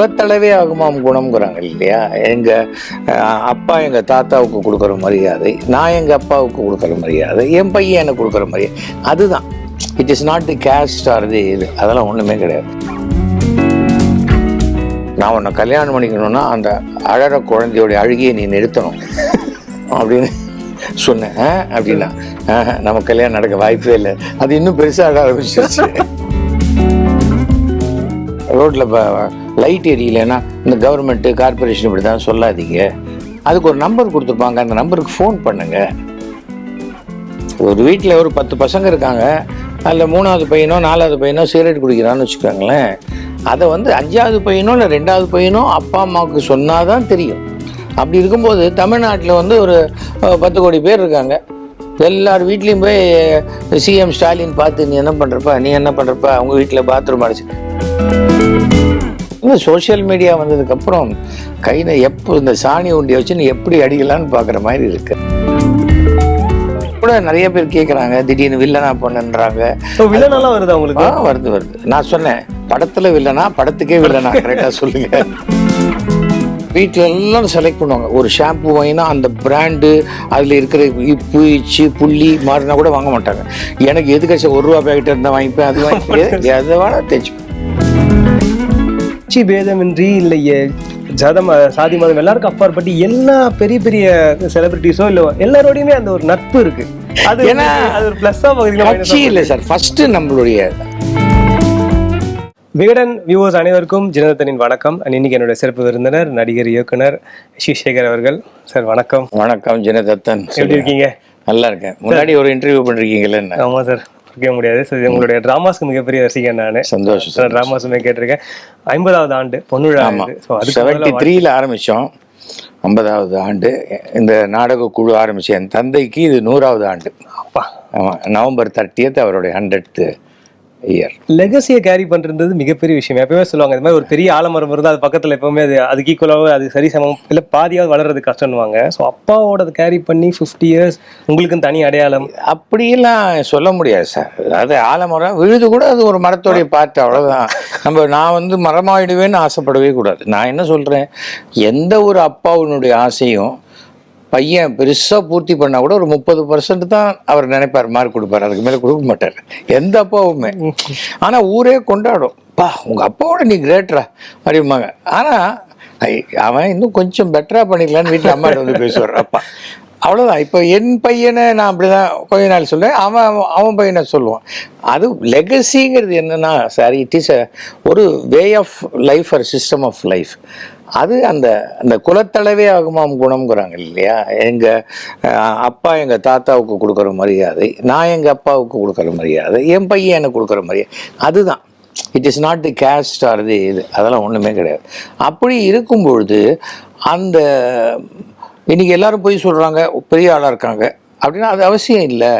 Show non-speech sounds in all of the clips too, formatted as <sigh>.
குலத்தளவே ஆகுமாம் குணம்ங்கிறாங்க இல்லையா? எங்கள் அப்பா எங்கள் தாத்தாவுக்கு கொடுக்குற மரியாதை நான் எங்கள் அப்பாவுக்கு கொடுக்குற மரியாதை என் பையன் எனக்கு கொடுக்குற மரியாதை அதுதான். It is not the caste or the இது. அதெல்லாம் ஒன்றுமே கிடையாது. நான் உன்னை கல்யாணம் பண்ணிக்கணும்னா அந்த அழற குழந்தையோட அழுகியை நீ நிறுத்தணும். அப்படின்னு சொன்னேன் "ஆ?" அப்படின்னா. நம்ம கல்யாணம் நடக்க வாய்ப்பே இல்லை. அது இன்னும் பெருசாக ஆக ஆரம்பிச்சிருச்சு. ரோட்டில் லைட் எரியலைன்னா இந்த கவர்மெண்ட்டு கார்பரேஷன் இப்படி தான் சொல்லாதீங்க. அதுக்கு ஒரு நம்பர் கொடுத்துருப்பாங்க அந்த நம்பருக்கு ஃபோன் பண்ணுங்கள் ஒரு வீட்டில் ஒரு பத்து பசங்க இருக்காங்க. அதில் மூணாவது பையனோ நாலாவது பையனோ சிகரெட் குடிக்கிறான்னு வச்சுக்கோங்களேன். அதை வந்து அஞ்சாவது பையனோ இல்லை ரெண்டாவது பையனோ அப்பா அம்மாவுக்கு சொன்னால் தான் தெரியும். அப்படி இருக்கும்போது தமிழ்நாட்டில் வந்து ஒரு பத்து கோடி பேர் இருக்காங்க. எல்லார் வீட்லேயும் போய் சிஎம் ஸ்டாலின் பார்த்து நீ என்ன பண்ணுறப்ப நீ என்ன பண்ணுறப்ப அவங்க வீட்டில் பாத்ரூம் அடிச்சு இந்த சோஷியல் மீடியா வந்ததுக்கப்புறம் கையில் எப்போ இந்த சாணி உண்டியை வச்சு நீ எப்படி அடிக்கலான்னு பார்க்குற மாதிரி இருக்கு. கூட நிறைய பேர் கேட்குறாங்க திடீர்னு வில்லனா பண்ணுன்றாங்க. வில்லனெல்லாம் வருதா உங்களுக்கு? ஆ வருது வருது. நான் சொன்னேன் படத்துல வில்லனா படத்துக்கே வில்லனா கரெக்டாக சொல்லுங்க. வீட்டில் எல்லாரும் செலக்ட் பண்ணுவாங்க. ஒரு ஷாம்பு வாங்கினா அந்த பிராண்டு அதில் இருக்கிற இப்பு இச்சு புள்ளி மாறினா கூட வாங்க மாட்டாங்க. எனக்கு எதுக்காச்சும் ஒரு ரூபா பேக்கெட் இருந்தால் வாங்கிப்பேன் அது வாங்கிப்பேன். எதை வேணா தேய்ச்சி கட்சி பேதமின்றி இல்லை எ- ஜாதம் சாதி மதம் எல்லாருக்கும் அப்பாற்பட்டு எல்லா பெரிய பெரிய செலிபிரிட்டிஸோ இல்ல எல்லாரோடையுமே அந்த ஒரு நட்பு இருக்கு. அது ஏன்னா, அது ஒரு பிளஸ்ஸா கட்சி பகுதியில் இல்லை சார். ஃபர்ஸ்ட் நம்மளுடைய விகடன் வியூவர்ஸ் அனைவருக்கும் ஜனதனின் வணக்கம். And இன்னைக்கு என்னோட சிறப்பு விருந்தினர் நடிகர் இயக்குனர் ஸ்ரீசேகர் அவர்கள். சார் வணக்கம். வணக்கம் ஜனதத்தன். எப்படி இருக்கீங்க? நல்லா இருக்கேன். முன்னாடி ஒரு இன்டர்வியூ பண்ணிருக்கீங்கல்ல என்ன? ஆமா சார். இருக்க முடியாது. So, இது உங்களுடைய டிராமாஸ்க்கு மிகப்பெரிய ரசிகன் நானு. சந்தோஷம் சில டிராமாஸுமே கேட்டிருக்கேன். ஐம்பதாவது ஆண்டு பொன்னுழா ஆண்டு. ஸோ அதுக்கு செவன்டி த்ரீல ஆரம்பிச்சோம். ஐம்பதாவது ஆண்டு. இந்த நாடக குழு ஆரம்பிச்ச என் தந்தைக்கு இது நூறாவது ஆண்டு. அப்பா. ஆமா நவம்பர் தேர்ட்டியத் அவருடைய ஹண்ட்ரட் இயர் லெகசியை கேரி பண்றது மிகப்பெரிய விஷயம். எப்பவுமே சொல்லுவாங்க இந்த மாதிரி ஒரு பெரிய ஆலமரம் இருந்தால் அது பக்கத்துல எப்பவுமே அது அதுக்கு ஈக்குவலாக அது சரி சமம். இல்லை பாதியாவது வளர்றது கஷ்டம்னுவாங்க. ஸோ அப்பாவோட கேரி பண்ணி ஃபிஃப்டி இயர்ஸ் உங்களுக்கும் தனி அடையாளம். அப்படியெல்லாம் சொல்ல முடியாது சார் அது ஆலமரம் விழுது கூட அது ஒரு மரத்தோடைய பார்ட் அவ்வளவுதான். நம்ம நான் வந்து மரமாயிடுவேன்னு ஆசைப்படவே கூடாது. நான் என்ன சொல்றேன்? எந்த ஒரு அப்பாவினுடைய ஆசையும் பையன் பெருசாக பூர்த்தி பண்ணால் கூட ஒரு முப்பது பர்சன்ட் தான் அவர் நினைப்பார் மார்க் கொடுப்பார். அதுக்கு மேலே கொடுக்க மாட்டார். எந்த அப்பாவுமே. ஆனா ஊரே கொண்டாடும். பா உங்க அப்பாவோட நீ கிரேட்ரா அப்படிம்பாங்க. ஆனா ஐ, அவன் இன்னும் கொஞ்சம் பெட்டரா பண்ணிக்கலான்னு வீட்டில் அம்மா வந்து பேசுவார் அப்பா. அவ்வளோதான் இப்போ என் பையனை நான் அப்படிதான் கொஞ்ச நாள் சொல்லுவேன் அவன் அவன் பையனை சொல்லுவான். அது லெகசிங்கிறது என்னன்னா சார் இட் இஸ் ஒரு வே ஆஃப் லைஃப் ஒரு சிஸ்டம் ஆஃப் லைஃப் அது அந்த அந்த குலத்தளவே ஆகுமாம் குணம்ங்கிறாங்க இல்லையா? எங்கள் அப்பா எங்கள் தாத்தாவுக்கு கொடுக்குற மரியாதை நான் எங்கள் அப்பாவுக்கு கொடுக்குற மரியாதை என் பையன் எனக்கு கொடுக்குற மரியாதை அதுதான். It is not the caste or the இது. அதெல்லாம் ஒன்றுமே கிடையாது. அப்படி இருக்கும் பொழுது அந்த இன்றைக்கி எல்லோரும் போய் சொல்கிறாங்க பெரிய ஆளாக இருக்காங்க. அப்படின்னா அது அவசியம் இல்லை.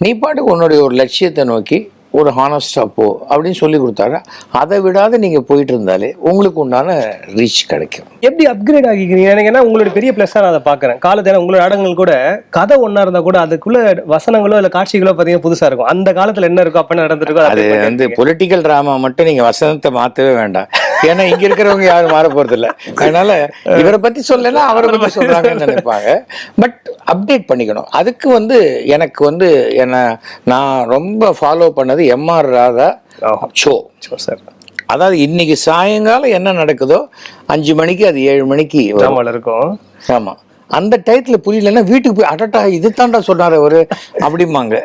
நீ பாட்டுக்கு உன்னுடைய ஒரு லட்சியத்தை நோக்கி ஒரு ஹானஸ்டாக போ அப்படின்னு சொல்லி கொடுத்தாங்க. அதை விடாத நீங்கள் போயிட்டு இருந்தாலே உங்களுக்கு உண்டான ரீச் கிடைக்கும். எப்படி அப்கிரேட் ஆகிக்கிறீங்க? எனக்கு என்ன உங்களுடைய பெரிய ப்ளஸ்ஸாக நான் அதை பார்க்குறேன். காலத்தில் உங்களோட நாடகங்கள் கூட கதை ஒன்றா இருந்தால் கூட அதுக்குள்ள வசனங்களோ இல்லை காட்சிகளோ பார்த்தீங்கன்னா புதுசாக இருக்கும். அந்த காலத்தில் என்ன இருக்கோ அப்போ நடந்திருக்கோ அது அதை வந்து பொலிட்டிக்கல் ட்ராமா மட்டும் நீங்கள் வசனத்தை மாற்றவே வேண்டாம். ஏன்னா இங்கே இருக்கிறவங்க யாரும் மாற போகிறதில்ல அதனால இவரை பற்றி சொல்லலைன்னா அவரை பற்றி சொல்கிறாங்கன்னு நினைப்பாங்க. பட் அப்டேட் பண்ணிக்கணும். அதுக்கு வந்து எனக்கு வந்து என்ன நான் ரொம்ப ஃபாலோ பண்ணது எம்ஆர் ராதா ஷோ சார் அதாவது இன்னைக்கு சாயங்காலம் என்ன நடக்குதோ அஞ்சு மணிக்கு அது ஏழு மணிக்கு இருக்கும். ஆமா. அந்த டயத்தில் புரியலன்னா வீட்டுக்கு போய் அடட்டா இது தாண்டா சொன்னார் அவர் அப்படிம்பாங்க.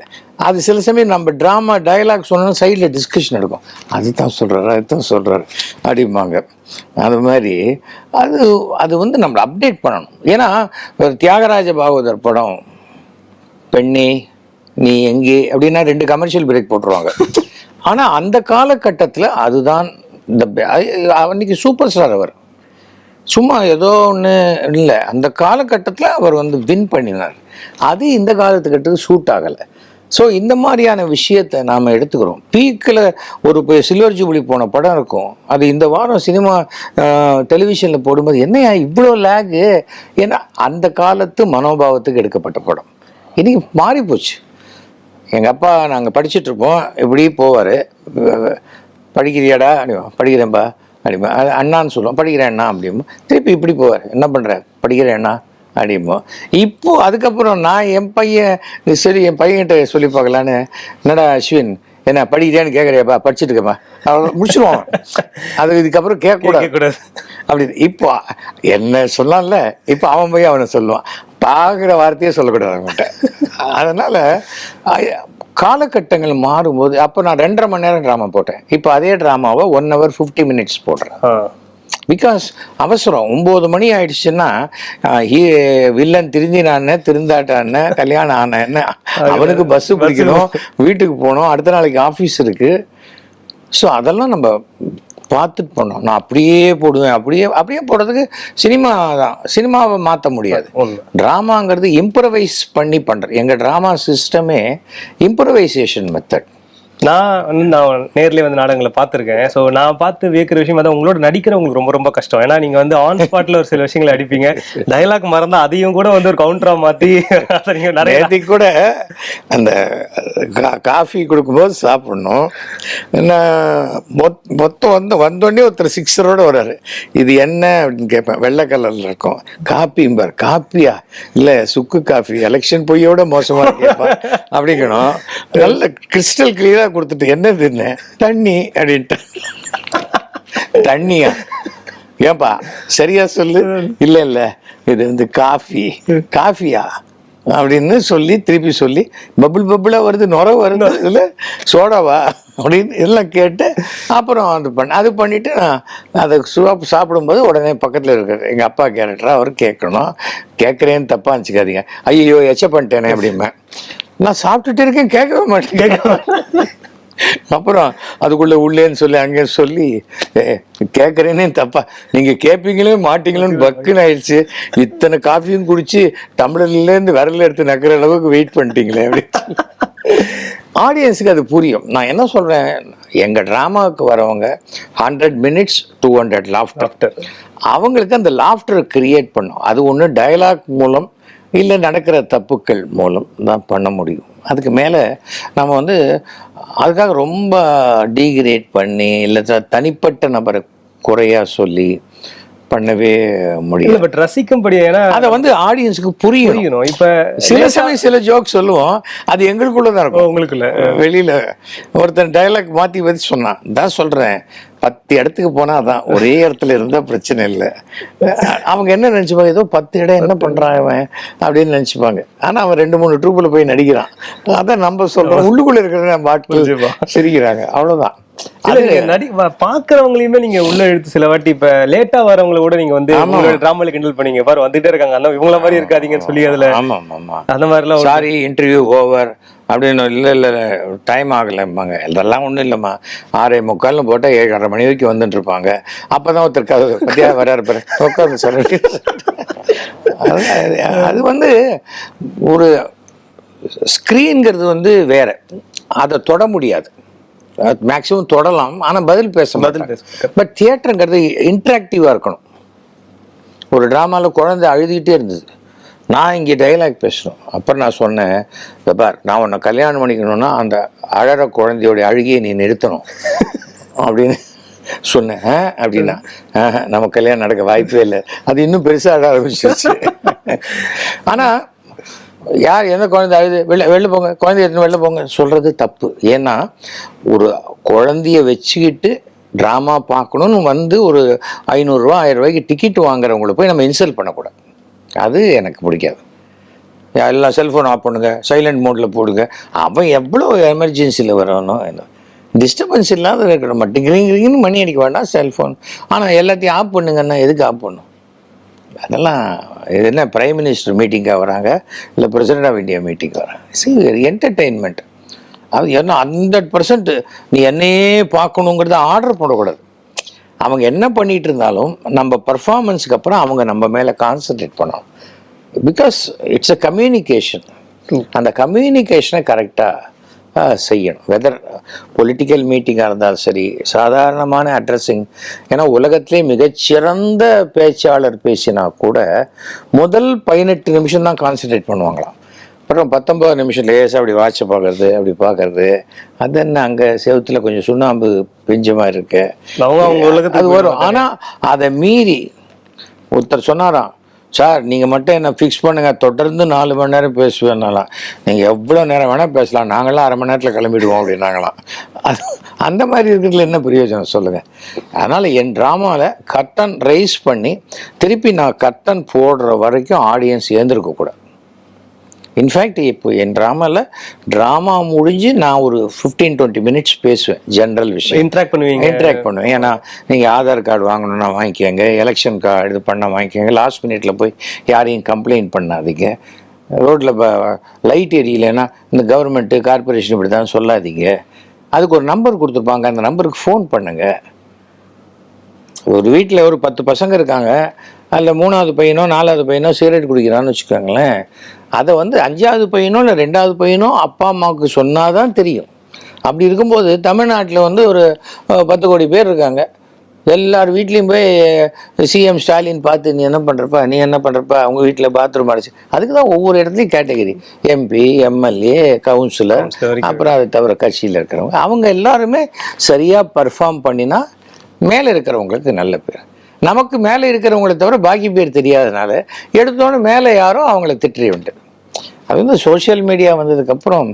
அது சில சமயம் நம்ம ட்ராமா டயலாக் சொன்னோம் சைடில் டிஸ்கஷன் எடுக்கும் அதுதான் சொல்கிறாரு அதுதான் சொல்கிறாரு அப்படிம்பாங்க. அது மாதிரி அது அது வந்து நம்மளை அப்டேட் பண்ணணும். ஏன்னா ஒரு தியாகராஜ பாகவதர் படம் பெண்ணே நீ எங்கே அப்படின்னா ரெண்டு கமர்ஷியல் பிரேக் போட்டுருவாங்க. ஆனால் அந்த காலகட்டத்தில் அதுதான் இந்த அன்னைக்கு சூப்பர் ஸ்டார் அவர். சும்மா ஏதோ ஒன்று இல்லை. அந்த காலகட்டத்தில் அவர் வந்து வின் பண்ணினார். அது இந்த காலத்துக்கிட்டது சூட் ஆகலை. ஸோ இந்த மாதிரியான விஷயத்தை நாம் எடுத்துக்கிறோம். பீக்கில் ஒரு இப்போ சில்வர் ஜூபிலி போன படம் இருக்கும். அது இந்த வாரம் சினிமா டெலிவிஷனில் போடும்போது என்னையா இவ்வளோ லேகு ஏன்னா அந்த காலத்து மனோபாவத்துக்கு எடுக்கப்பட்ட படம். இன்றைக்கி மாறி போச்சு. எங்கள் அப்பா நாங்கள் படிச்சுட்ருப்போம் இப்படி போவார். படிக்கிறியாடா? அப்படிவா, படிக்கிறேன்ப்பா அப்படிமா அது அண்ணான்னு சொல்லுவோம். படிக்கிறேன் அண்ணா அப்படிமோ திருப்பி இப்படி போவார். என்ன பண்ணுற படிக்கிறேன் அண்ணா அப்படிமோ இப்போ அதுக்கப்புறம் நான் என் பையன் சரி என் பையன்கிட்ட சொல்லி பார்க்கலான்னு. என்னடா அஸ்வின்? என்ன படிக்கிறியான்னு கேட்குறியாப்பா? படிச்சுட்டு இருக்கேப்பா அவன் முடிச்சிருவான் அது இதுக்கப்புறம் கேட்கக்கூடாது. கேட்கக்கூடாது. அப்படி இப்போ என்ன சொல்லலாம்ல இப்போ அவன் போய் அவனை சொல்லுவான். பார்க்குற வார்த்தையே சொல்லக்கூடாது அவன்கிட்ட. அதனால காலகட்டங்கள் மாறும்போது அப்போ நான் ரெண்டரை மணி நேரம் ட்ராமா போட்டேன். இப்போ அதே ட்ராமாவை ஒன் ஹவர் ஃபிஃப்டி மினிட்ஸ் போடுறேன். பிகாஸ் அவசரம். ஒம்பது மணி ஆயிடுச்சுன்னா வில்லன் திருந்தினான்னு திருந்தாட்டான்னு கல்யாணம் ஆனேன்னு அவனுக்கு பஸ் பிடிக்கணும் வீட்டுக்கு போகணும் அடுத்த நாளைக்கு ஆஃபீஸ் இருக்கு. ஸோ அதெல்லாம் நம்ம பார்த்துட்டு பண்ணோம் நான் அப்படியே போடுவேன் அப்படியே அப்படியே போடுறதுக்கு சினிமா தான். சினிமாவை மாற்ற முடியாது. ட்ராமாங்கிறது இம்ப்ரவைஸ் பண்ணி பண்ணுறது எங்கள் ட்ராமா சிஸ்டமே இம்ப்ரவைசேஷன் மெத்தட் நான் வந்து நான் நேர்லயே வந்து நாடகங்களை பார்த்துருக்கேன். ஸோ நான் பார்த்து வியக்கிற விஷயம் அதான் உங்களோட நடிக்கிறவங்களுக்கு ரொம்ப ரொம்ப கஷ்டம். ஏன்னா நீங்க வந்து ஆன் ஸ்பாட்ல ஒரு சில விஷயங்களை அடிப்பீங்க. டைலாக் மறந்தா அதையும் கூட வந்து ஒரு கவுண்டரா மாத்தி நீங்க நிறைய கூட அந்த கா- காஃபி கொடுக்கும்போது சாப்பிடணும். மொத் மொத்தம் வந்து வந்தோடனே ஒருத்தர் சிக்ஸரோட வர்றாரு. இது என்ன அப்படின்னு கேட்பேன். வெள்ளை கலரில் இருக்கும். காப்பிம்பார் காப்பியா? இல்லை சுக்கு காஃபி. எலெக்ஷன் பொய்யோட மோசமாக கேட்பா அப்படிங்கணும். நல்ல கிறிஸ்டல் கிளியராக கொடுத்துட்டு என்னதுன்னு தண்ணி? அப்படின்ட்டு. தண்ணியா? ஏன்பா சரியா சொல்லு? இல்ல இல்ல. இது வந்து காஃபி. காஃபியா? அப்படின்னு சொல்லி திருப்பி சொல்லி பபுள் பபுளா வருது நுர வருது. இதுல சோடாவா? அப்படின்னு எல்லாம் கேட்டு அப்புறம் அது பண்ண அது பண்ணிட்டு நான் அதை சுவாப்பு சாப்பிடும்போது உடனே பக்கத்தில் இருக்கிற எங்கள் அப்பா கேரக்டரா அவர் கேட்கணும். கேட்குறேன்னு தப்பா நினச்சிக்காதீங்க. ஐயோ எச்ச பண்ணிட்டேனே அப்படிம்பேன். நான் சாப்பிட்டுட்டு இருக்கேன் கேட்கவே மாட்டேன் கேட்க அப்புறம் அதுக்குள்ள உள்ளேன்னு சொல்லி அங்கே சொல்லி "ஏ, கேட்கறேனே தப்பா. நீங்க கேட்பீங்களே மாட்டீங்களோன்னு பக்குன்னு ஆயிடுச்சு. இத்தனை காஃபியும் குடிச்சு டம்ளர்ல இருந்து விரல் எடுத்து நக்கிற அளவுக்கு வெயிட் பண்ணிட்டீங்களே அப்படி. ஆடியன்ஸுக்கு அது புரியும். நான் என்ன சொல்றேன் எங்க டிராமாவுக்கு வரவங்க hundred minutes two hundred laughter அவங்களுக்கு அந்த லாஃப்டரை கிரியேட் பண்ணும். அது ஒன்று டயலாக் மூலம் இல்லை நடக்கிற தப்புக்கள் மூலம் தான் பண்ண முடியும். அதுக்கு மேலே நம்ம வந்து அதுக்காக ரொம்ப டீகிரேட் பண்ணி இல்லை தனிப்பட்ட நபரை குறையாக சொல்லி பண்ணவே முடியும் பட் ரசிக்கும்படி ஏன்னா அதை வந்து ஆடியன்ஸுக்கு புரியும் இப்ப சில சமயம் சில ஜோக் சொல்லுவோம் அது எங்களுக்குள்ள தான் இருக்கும். உங்களுக்குள்ள. வெளியில. ஒருத்தன் டயலாக் மாத்தி வச்சு சொன்னான். தான் சொல்றேன். பத்து இடத்துக்கு போனா அதான் ஒரே இடத்துல இருந்தா பிரச்சனை இல்லை. அவங்க என்ன நினைச்சுப்பாங்க? ஏதோ பத்து இடம் என்ன பண்றான் அவன் அப்படின்னு நினைச்சுப்பாங்க. ஆனா அவன் ரெண்டு மூணு ட்ரூப்ல போய் நடிக்கிறான். அதான் நம்ம சொல்றோம். உள்ளுக்குள்ள இருக்கிற பாட்டில் நிச்சயமா. சிரிக்கிறாங்க. அவ்வளவுதான். பாக்குறவங்களையுமே நீங்க உள்ள எடுத்து சில வாட்டி இப்ப லேட்டா வரவங்கள கூட நீங்க வந்து டிராமால கிண்டல் பண்ணீங்க. பாரு வந்துட்டே இருக்காங்க. அந்த இவங்கள மாதிரி இருக்காதீங்கன்னு சொல்லி அதுல ஆமா ஆமா அந்த மாதிரி எல்லாம் சாரி இன்டர்வியூ ஓவர் அப்படின்னு இல்லை இல்லை டைம் ஆகலைம்பாங்க. இதெல்லாம் ஒன்றும் இல்லைம்மா. ஆறே முக்கால்னு போட்டால் ஏழரை மணி வரைக்கும் வந்துட்டு இருப்பாங்க அப்போ தான் ஒருத்தர் கதை பத்தியா வராரு பாரு. உட்காந்து சார். அது அது வந்து ஒரு ஸ்க்ரீன்ங்கிறது வந்து வேற. அதை தொட முடியாது. மேக்ஸிமம் தொடலாம் ஆனால் பதில் பேச பதில் பேச பட் தியேட்டருங்கிறது இன்ட்ராக்டிவாக இருக்கணும். ஒரு ட்ராமாவில் குழந்தை அழுதுகிட்டே இருந்தது. நான் இங்கே டைலாக் பேசுகிறோம் அப்புறம் நான் சொன்னேன் "இதோ பார் நான் உன்னை கல்யாணம் பண்ணிக்கணும்னா அந்த அழற குழந்தையோடைய அழுகையை நீ நிறுத்தணும். <laughs> அப்படின்னு சொன்னேன்? அப்படின்னா "ஆஹா, நம்ம கல்யாணம் நடக்க வாய்ப்பே இல்லை. அது இன்னும் பெருசாக அழ ஆரம்பிச்சிருச்சு. <laughs> ஆனால் யார் எந்த குழந்தை அழுது? வெளில வெளில போங்க. குழந்தைய எடுத்துன்னு வெளில போங்க. சொல்கிறது தப்பு. ஏன்னா ஒரு குழந்தைய வச்சுக்கிட்டு ட்ராமா பார்க்கணும்னு வந்து ஒரு ஐநூறுரூவா ஆயிரம் ரூபாய்க்கு டிக்கெட் வாங்குறவங்கள போய் நம்ம இன்சல்ட் பண்ணக்கூடாது. அது எனக்கு பிடிக்காது. எல்லாம் செல்ஃபோன் ஆஃப் பண்ணுங்க. சைலண்ட் மோடில் போடுங்க. அவன் எவ்வளோ எமர்ஜென்சியில் வரணும் என்ன. டிஸ்டர்பன்ஸ் இல்லாத இருக்கணும் மட்டும் கிரிங் மணி அடிக்க வேண்டாம் செல்ஃபோன் ஆனால் எல்லாத்தையும் ஆஃப் பண்ணுங்கன்னா எதுக்கு ஆஃப் பண்ணும்? அதெல்லாம் இது என்ன பிரைம் மினிஸ்டர் மீட்டிங்காக வராங்க? இல்லை பிரசிடென்ட் ஆஃப் இந்தியா மீட்டிங் வராங்க? சி என்டர்டெயின்மெண்ட் அது என்ன ஹண்ட்ரட் பர்சன்ட் நீ என்னையே பார்க்கணுங்கிறத ஆர்டர் போடக்கூடாது. அவங்க என்ன பண்ணிட்டு இருந்தாலும் நம்ம பர்ஃபார்மன்ஸுக்கு அப்புறம் அவங்க நம்ம மேலே கான்சென்ட்ரேட் பண்ணணும். பிகாஸ் இட்ஸ் அ கம்யூனிகேஷன் அந்த கம்யூனிகேஷனை கரெக்டாக செய்யணும். வெதர் பொலிட்டிக்கல் மீட்டிங்காக இருந்தாலும் சரி சாதாரணமான அட்ரஸிங் ஏன்னா உலகத்திலே மிகச்சிறந்த பேச்சாளர் பேசினா கூட முதல் பதினெட்டு நிமிஷம் தான் கான்சென்ட்ரேட் பண்ணுவாங்களாம். அப்புறம் பத்தொம்பது நிமிஷம் லேசாக அப்படி வாட்சை பார்க்கறது அப்படி பார்க்கறது. அது என்ன அங்கே செவுத்துல கொஞ்சம் சுண்ணாம்பு பெஞ்ச மாதிரி இருக்கு. அது உலகத்துக்கு வரும். ஆனால் அதை மீறி ஒருத்தர் சொன்னாராம் சார் நீங்கள் மட்டும் என்ன ஃபிக்ஸ் பண்ணுங்கள் தொடர்ந்து நாலு மணி நேரம் பேசுவேன்னாலாம் நீங்கள் எவ்வளோ நேரம் வேணால் பேசலாம். நாங்களாம் அரை மணி நேரத்தில் கிளம்பிடுவோம் அப்படின்னாங்களாம். அது அந்த மாதிரி இருக்கிறதுல என்ன பிரயோஜனம் சொல்லுங்கள் அதனால் என் ட்ராமாவில் கர்டன் ரைஸ் பண்ணி திருப்பி நான் கர்டன் போடுற வரைக்கும் ஆடியன்ஸ் ஏந்திருக்கக்கூடாது இன்ஃபேக்ட் இப்போ என் ட்ராமாவில் ட்ராமா முடிஞ்சு நான் ஒரு ஃபிஃப்டீன் டுவெண்ட்டி மினிட்ஸ் பேசுவேன் ஜென்ரல் விஷயம். இன்ட்ராக்ட் பண்ணுவீங்க. இன்ட்ராக்ட் பண்ணுவேன். ஏன்னா நீங்கள் ஆதார் கார்டு வாங்கணும்னா வாங்கிக்கோங்க எலெக்ஷன் கார்டு இது பண்ண வாங்கிக்கோங்க லாஸ்ட் மினிட்ல போய் யாரையும் கம்ப்ளைண்ட் பண்ணாதீங்க. ரோட்டில் லைட் எரியலைன்னா இந்த கவர்மெண்ட்டு கார்பரேஷன் இப்படி தான் சொல்லாதீங்க. அதுக்கு ஒரு நம்பர் கொடுத்துருப்பாங்க அந்த நம்பருக்கு ஃபோன் பண்ணுங்க. ஒரு வீட்டில் ஒரு பத்து பசங்க இருக்காங்க அதில் மூணாவது பையனோ நாலாவது பையனோ சிகரெட் குடிக்கிறான்னு வச்சுக்கோங்களேன். அதை வந்து அஞ்சாவது பையனோ இல்லை ரெண்டாவது பையனோ அப்பா அம்மாவுக்கு சொன்னாதான் தெரியும். அப்படி இருக்கும்போது தமிழ்நாட்டில் வந்து ஒரு பத்து கோடி பேர் இருக்காங்க. எல்லார் வீட்லேயும் போய் சிஎம் ஸ்டாலின் பார்த்து நீ என்ன பண்ணுறப்ப நீ என்ன பண்ணுறப்ப அவங்க வீட்டில் பாத்ரூம் அடைச்சு. அதுக்கு தான் ஒவ்வொரு இடத்துலையும் கேட்டகரி எம்பி எம்எல்ஏ கவுன்சிலர். அப்புறம் அதை தவிர கட்சியில் இருக்கிறவங்க. அவங்க எல்லாருமே சரியாக பர்ஃபார்ம் பண்ணினா மேலே இருக்கிறவங்களுக்கு நல்ல பேர். நமக்கு மேலே இருக்கிறவங்கள தவிர பாக்கி பேர் தெரியாதனால எடுத்தோன்னே மேலே யாரோ அவங்கள திட்டி உண்டு. அது வந்து சோஷியல் மீடியா வந்ததுக்கப்புறம்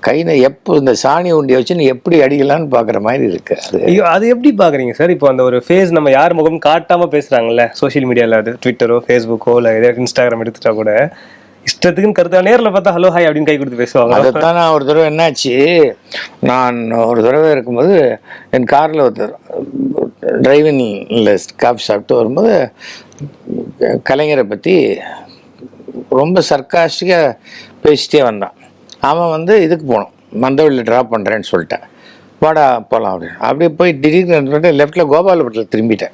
கையில் எப்போ இந்த சாணி உண்டியை வச்சு நீ எப்படி அடிக்கலான்னு பார்க்குற மாதிரி இருக்கு. அது ஐயோ அது எப்படி பாக்குறீங்க சார்? இப்போ அந்த ஒரு ஃபேஸ் நம்ம யார் முகம் காட்டாம பேசுறாங்கல்ல சோஷியல் மீடியால அது ட்விட்டரோ ஃபேஸ்புக்கோ இல்ல ஏதாவது இன்ஸ்டாகிராம் எடுத்துட்டா கூட இஷ்டத்துக்குன்னு கருத்தா நேர்ல பார்த்தா ஹலோ ஹாய் அப்படின்னு கை கொடுத்து பேசுவாங்க அதைத்தான் நான் ஒரு தடவை என்னாச்சு நான் ஒரு தடவை இருக்கும்போது என் காரில் ஒருத்தர் டிரைவிங்கில் காஃபி சாப்பிட்டு வரும்போது கலைஞரை பற்றி ரொம்ப சர்க்காஸ்டிக்காக பேசிட்டே வந்தான். அவன் வந்து இதுக்கு போனோம் மந்தவெளியில் ட்ராப் பண்ணுறேன்னு சொல்லிட்டேன். வாடா போகலாம் அப்படின்னு. அப்படியே போய் திடீர்னு லெஃப்டில் கோபாலபுரத்தில் திரும்பிட்டேன்.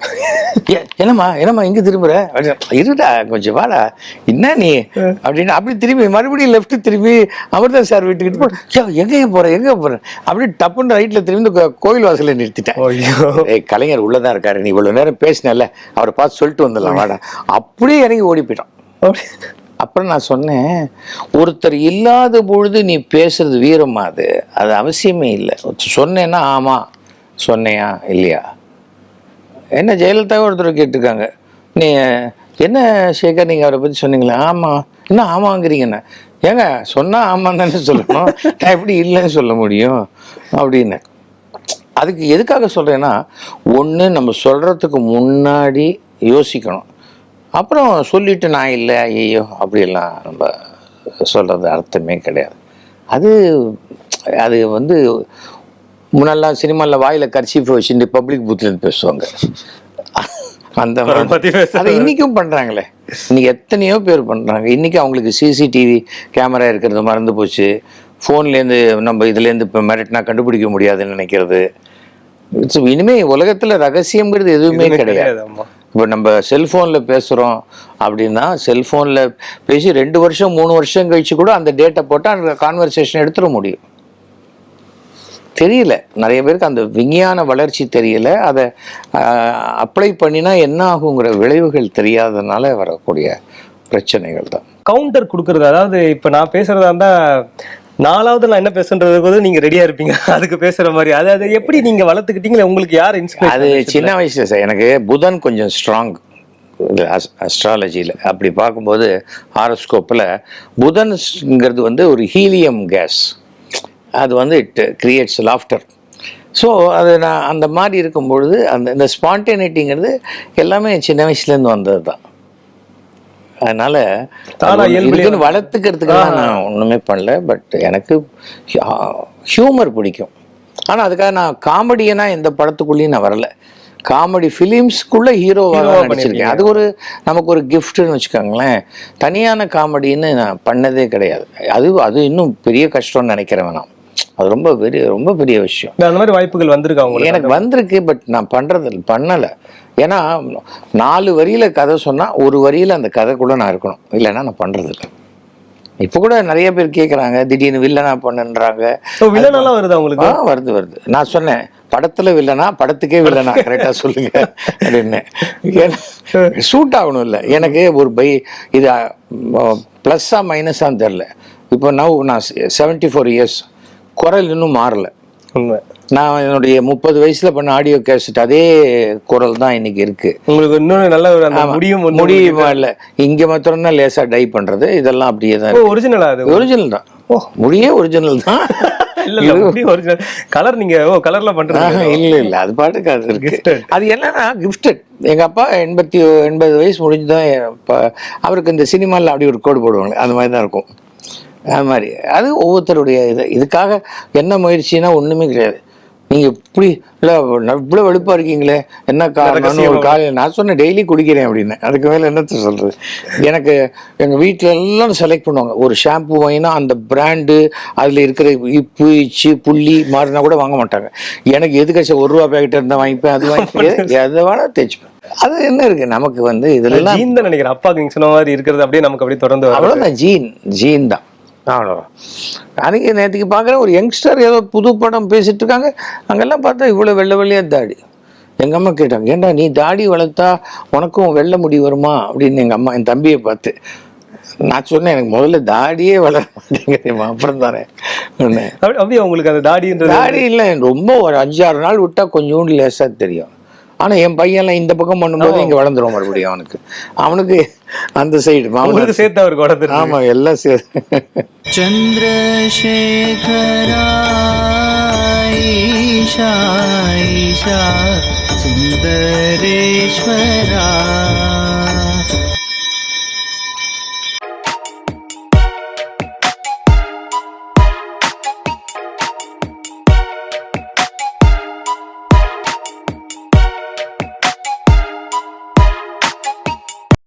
என்னம்மா என்னம்மா இங்கே திரும்புற? அப்படின்னு, இருடா கொஞ்சம் வாடா. என்ன நீ? அப்படின்னு அப்படி திரும்பி மறுபடியும் லெஃப்ட் திரும்பி அமிர்தா சார் வீட்டுக்கிட்ட போ எங்கேயே போற எங்கே போற? அப்படி டப்புன்னு ரைட்டில் திரும்பி இந்த கோ- கோவில் வாசலில் நிறுத்திட்டேன். ஐயோ. ஏய் கலைஞர் உள்ளதான் இருக்காரு நீ இவ்வளவு நேரம் பேசினல அவரை பார்த்து சொல்லிட்டு வந்துடலாம் வாடா. அப்படியே இறங்கி ஓடி போயிட்டான். அப்புறம் நான் சொன்னேன் ஒருத்தர் இல்லாத பொழுது நீ பேசுறது வீரமா அது? அது அவசியமே இல்லை. சொன்னேன்னா ஆமா. சொன்னையா? இல்லையா? என்ன ஜெயலலிதாவே ஒருத்தர் கேட்டிருக்காங்க. நீ என்ன சேகர் நீங்கள் அவரை பற்றி சொன்னீங்களா? ஆமாம் என்ன ஆமாங்கிறீங்கண்ணா? ஏங்க சொன்னால் ஆமாம் தானே சொல்லணும். நான் எப்படி இல்லைன்னு சொல்ல முடியும்? அப்படின்னு. அதுக்கு எதுக்காக சொல்கிறேன்னா ஒன்று நம்ம சொல்கிறதுக்கு முன்னாடி யோசிக்கணும். அப்புறம் சொல்லிட்டு நான் இல்லை ஐயோ அப்படியெல்லாம் நம்ம சொல்கிறது அர்த்தமே கிடையாது. அது அது வந்து முன்னெல்லாம் சினிமாவில் வாயில் கர்ச்சீஃபை வச்சுட்டு பப்ளிக் பூத்துலேருந்து பேசுவாங்க. அந்த. அதை இன்னைக்கும் பண்றாங்களே. இன்னைக்கு எத்தனையோ பேர் பண்றாங்க. இன்னைக்கு அவங்களுக்கு சிசிடிவி கேமரா இருக்கிறது மறந்து போச்சு. ஃபோன்லேருந்து நம்ம இதுலேருந்து இப்போ மிரட்டினா கண்டுபிடிக்க முடியாதுன்னு நினைக்கிறது. It's- இனிமே உலகத்துல ரகசியம்ங்கிறது எதுவுமே கிடையாது. இப்போ நம்ம செல்ஃபோனில் பேசுகிறோம் அப்படின்னா செல்ஃபோனில் பேசி ரெண்டு வருஷம் மூணு வருஷம் கழிச்சு கூட அந்த டேட்டை போட்டால் அந்த கான்வர்சேஷன் எடுத்துட முடியும். தெரியல. நிறைய பேருக்கு அந்த விஞ்ஞான வளர்ச்சி தெரியல. அதை அப்ளை பண்ணினா என்ன ஆகுங்கிற விளைவுகள் தெரியாததுனால வரக்கூடிய பிரச்சனைகள் தான். கவுண்டர் கொடுக்கறது அதாவது இப்போ நான் பேசுகிறதா இருந்தால் நாலாவது நான் என்ன பேசுன்றதுக்கு வந்து நீங்க ரெடியா இருப்பீங்க. அதுக்கு பேசுற மாதிரி. அது அது எப்படி நீங்க வளர்த்துக்கிட்டீங்களே உங்களுக்கு யார் அது இன்ஸ்பிரேஷன் சின்ன வயசுல சார் எனக்கு புதன் கொஞ்சம் ஸ்ட்ராங் அஸ்ட்ராலஜியில் அப்படி பார்க்கும்போது ஹாரோஸ்கோப்பில் புதன்ங்கிறது வந்து ஒரு ஹீலியம் கேஸ் அது வந்து இட் கிரியேட்ஸ் லாஃப்டர் ஸோ அது நான் அந்த மாதிரி இருக்கும்பொழுது அந்த இந்த ஸ்பான்டேனிட்டிங்கிறது எல்லாமே சின்ன வயசுலேருந்து வந்தது தான் அதனால வளர்த்துக்கிறதுக்கெல்லாம் நான் ஒன்றுமே பண்ணல. பட் எனக்கு ஹியூமர் பிடிக்கும். ஆனால் அதுக்காக நான் காமெடியனா எந்த படத்துக்குள்ளேயும் நான் வரல. காமெடி ஃபிலிம்ஸ்க்குள்ள ஹீரோவாக ஹீரோவா நடிச்சிருக்கேன். அது ஒரு நமக்கு ஒரு கிஃப்ட்னு வச்சுக்கோங்களேன். தனியான காமெடின்னு நான் பண்ணதே கிடையாது. அது அது இன்னும் பெரிய கஷ்டம்னு நினைக்கிறேன் நான். அது ரொம்ப பெரிய ரொம்ப பெரிய விஷயம். அந்த மாதிரி வாய்ப்புகள் வந்திருக்கா உங்களுக்கு? எனக்கு வந்திருக்கு பட் நான் பண்றது இல்ல, பண்ணல. ஏன்னா நாலு வரியில கதை சொன்னா ஒரு வரியில அந்த கதைக்குள்ள நான் இருக்கணும். இல்லைன்னா நான் பண்றது இல்லை இப்போ கூட நிறைய பேர் கேட்குறாங்க திடீர்னு வில்லனா பண்ணுன்றாங்க. வில்லனெல்லாம் வருதா உங்களுக்கு? ஆ வருது வருது. நான் சொன்னேன் படத்துல வில்லனா படத்துக்கே வில்லனா <laughs> கரெக்டா சொல்லுங்க அப்படின்னு. சூட் <laughs> ஆகணும் இல்லை. எனக்கு ஒரு பை இது ப்ளஸ்ஸா மைனஸான்னு தெரில இப்போ நவ் நான் செவன்ட்டி ஃபோர் இயர்ஸ் குரல் இன்னும் மாறல. உண்மை. நான் என்னுடைய முப்பது வயசுல பண்ண ஆடியோ கேசட் அதே குரல் தான் இன்னைக்கு இருக்கு. உங்களுக்கு இன்னொரு நல்ல ஒரு முடியும் முடியுமா இல்ல. இங்க மாத்திரம் தான் லேசா டை பண்றது. இதெல்லாம் அப்படியே தான் ஒரிஜினலா அது? ஒரிஜினல் தான். முடியே ஒரிஜினல் தான். <laughs> இல்ல கலர் நீங்க ஓ கலர்ல பண்றது ஆஹா, இல்ல இல்ல. அது பாட்டுக்கு அது இருக்கு. அது என்னன்னா கிஃப்டட் எங்க அப்பா எண்பத்தி எண்பது வயசு முடிஞ்சுதான் அவருக்கு இந்த சினிமாவில் அப்படி ஒரு கோடு போடுவாங்க. அந்த மாதிரி தான் இருக்கும். அது மாதிரி. அது ஒவ்வொருத்தருடைய இது. இதுக்காக என்ன முயற்சினா ஒண்ணுமே கிடையாது. நீங்க இப்படி இல்ல இவ்வளோ வெளுப்பா இருக்கீங்களே என்ன காரணம்னு ஒரு காலையில் நான் சொன்னேன் டெய்லி குடிக்கிறேன் அப்படின்னு. அதுக்கு மேல என்னத்த சொல்றது? எனக்கு எங்க வீட்டில் எல்லாரும் செலக்ட் பண்ணுவாங்க. ஒரு ஷாம்பு வாங்கினா அந்த பிராண்டு அதுல இருக்கிற இப்பு இச்சு புள்ளி மாறினா கூட வாங்க மாட்டாங்க. எனக்கு எது கட்சி ஒரு ரூபா பேக்கெட் இருந்தால் வாங்கிப்பேன் அது வாங்கிப்பேன். <laughs> எதை வேணா தேய்ச்சிப்பேன். அது என்ன இருக்கு? நமக்கு வந்து இதெல்லாம் ஜீன் தான் நினைக்கிறேன். அப்பாக்கு நீங்க சொன்ன மாதிரி இருக்கிறது அப்படியே நமக்கு அப்படியே தொடர்ந்து வரும் அவ்வளோதான் ஜீன் ஜீன் தான். அவ்வளோதான் அன்றைக்கி நேற்றுக்கு பார்க்குறேன் ஒரு யங்ஸ்டர் ஏதோ புது படம் பேசிட்டு இருக்காங்க. அங்கெல்லாம் பார்த்தா இவ்வளோ வெள்ளை வெள்ளையாக தாடி. எங்கள் அம்மா கேட்டாங்க ஏன்டா நீ தாடி வளர்த்தா உனக்கும் வெள்ளை முடி வருமா? அப்படின்னு எங்கள் அம்மா என் தம்பியை பார்த்து நான் சொன்னேன் எனக்கு முதல்ல தாடியே வளர மாட்டேங்குதுமா அப்புறம் தானே அப்படியே உங்களுக்கு அந்த தாடின்றது தாடி இல்லை ரொம்ப ஒரு அஞ்சாறு நாள் விட்டா கொஞ்சோண்டு லேசாக தெரியும். ஆனால் என் பையன்லாம் இந்த பக்கம் பண்ணும்போது இங்கே வளர்ந்துரும் மறுபடியும் அவனுக்கு அவனுக்கு அந்த சைடு மாமனார் உங்களுக்கு சேர்த்து அவருக்கு உடம்பு ஆமா எல்லாம் சே चन्द्रशेखरा ईशा ईशा सुन्दरेश्वरा